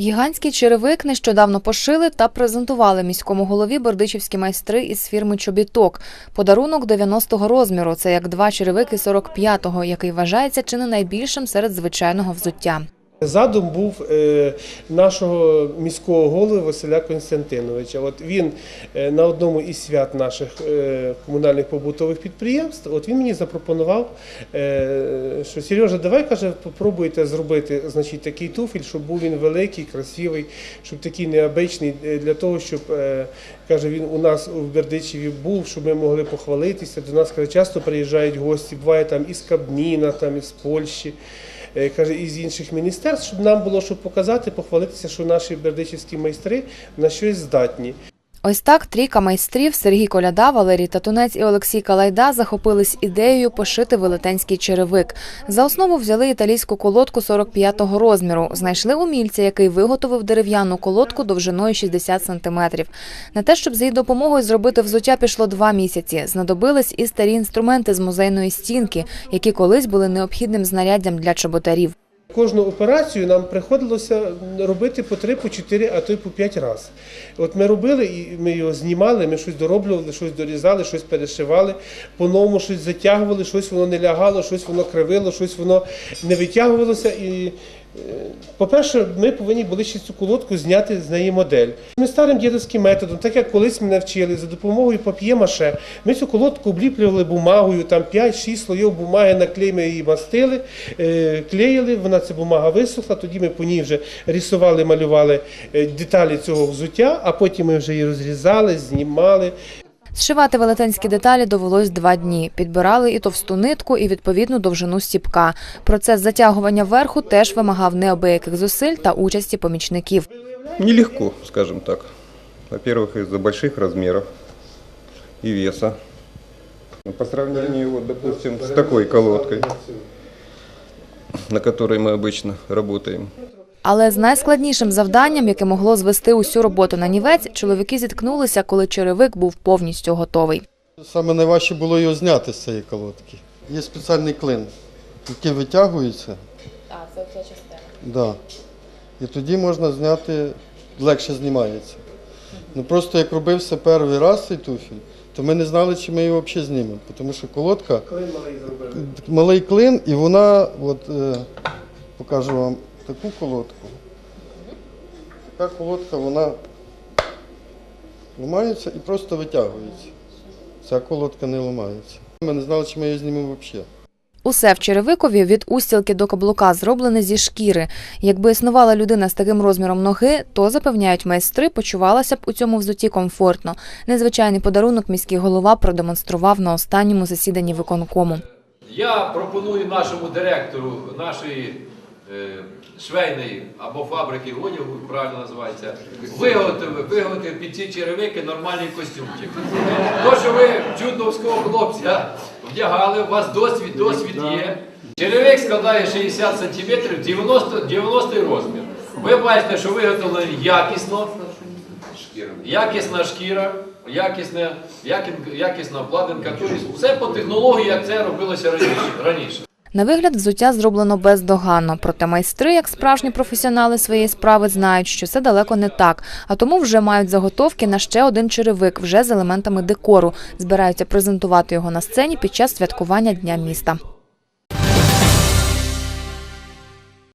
Гігантський черевик нещодавно пошили та презентували міському голові бердичівські майстри із фірми Чобіток. Подарунок 90-го розміру. Це як два черевики 45-го, який вважається чи не найбільшим серед звичайного взуття. Задум був е, нашого міського голови Василя Константиновича. От він е, на одному із свят наших е, комунальних побутових підприємств, от він мені запропонував, що Сережа, давай каже, попробуйте зробити значить, такий туфель, щоб був він великий, красивий, щоб такий необичний, для того, щоб каже, він у нас у Бердичеві був, щоб ми могли похвалитися. До нас каже, часто приїжджають гості, буває там із Кабміна, там із Польщі. Е, каже, із інших міністерств, щоб нам було що показати, похвалитися, що наші бердичівські майстри на щось здатні. Ось так трійка майстрів Сергій Коляда, Валерій Татунець і Олексій Калайда захопились ідеєю пошити велетенський черевик. За основу взяли італійську колодку 45-го розміру. Знайшли умільця, який виготовив дерев'яну колодку довжиною 60 сантиметрів. На те, щоб з її допомогою зробити взуття, пішло два місяці. Знадобились і старі інструменти з музейної стінки, які колись були необхідним знаряддям для чоботарів. Кожну операцію нам приходилося робити по три, по чотири, а то й по п'ять разів. От ми робили, і ми його знімали, ми щось дороблювали, щось дорізали, щось перешивали, по-новому щось затягували, щось воно не лягало, щось воно кривило, щось воно не витягувалося. І, по-перше, ми повинні були ще цю колодку зняти з неї модель. Ми старим дідовським методом, так як колись мене вчили, за допомогою пап'є-маше, ми цю колодку обліплювали бумагою, там 5-6 слоїв бумаги наклей, ми її мастили, е, клеїли, вона ця бумага висохла, тоді ми по ній вже рисували, малювали е, деталі цього взуття, а потім ми вже її розрізали, знімали. Зшивати велетенські деталі довелось два дні. Підбирали і товсту нитку, і відповідну довжину стіпка. Процес затягування верху теж вимагав неабияких зусиль та участі помічників. Нелегко, скажем так. Во-первых, из-за больших размеров и веса. По сравнению, вот, допустим, с такой колодкой, на которой мы обычно работаем. але з найскладнішим завданням, яке могло звести усю роботу на нівець, чоловіки зіткнулися, коли черевик був повністю готовий. Саме найважче було його зняти з цієї колодки. Є спеціальний клин, який витягується. А, це ця частина. Да. І тоді можна зняти, легше знімається. Ну просто як робився перший раз цей туфель, то ми не знали, чи ми його взагалі знімемо. Тому що колодка, Коли малий зробили? малий клин, і вона, от, е, покажу вам таку колодку. Така колодка, вона ламається і просто витягується. Ця колодка не ламається. Ми не знали, чи ми її знімемо взагалі. Усе в черевикові від устілки до каблука зроблене зі шкіри. Якби існувала людина з таким розміром ноги, то запевняють майстри, почувалася б у цьому взуті комфортно. Незвичайний подарунок міський голова продемонстрував на останньому засіданні виконкому. Я пропоную нашому директору нашої е, швейної або фабрики одягу, правильно називається, виготовити, виготовити під ці черевики нормальний костюмчик. То, що ви чудновського хлопця вдягали, у вас досвід, досвід є. Черевик складає 60 см, 90, 90 розмір. Ви бачите, що виготовлено якісно, якісна шкіра, якісна, якісна обкладинка. Тобто все по технології, як це робилося раніше. На вигляд взуття зроблено бездоганно, проте майстри, як справжні професіонали своєї справи, знають, що це далеко не так. А тому вже мають заготовки на ще один черевик, вже з елементами декору. Збираються презентувати його на сцені під час святкування Дня міста.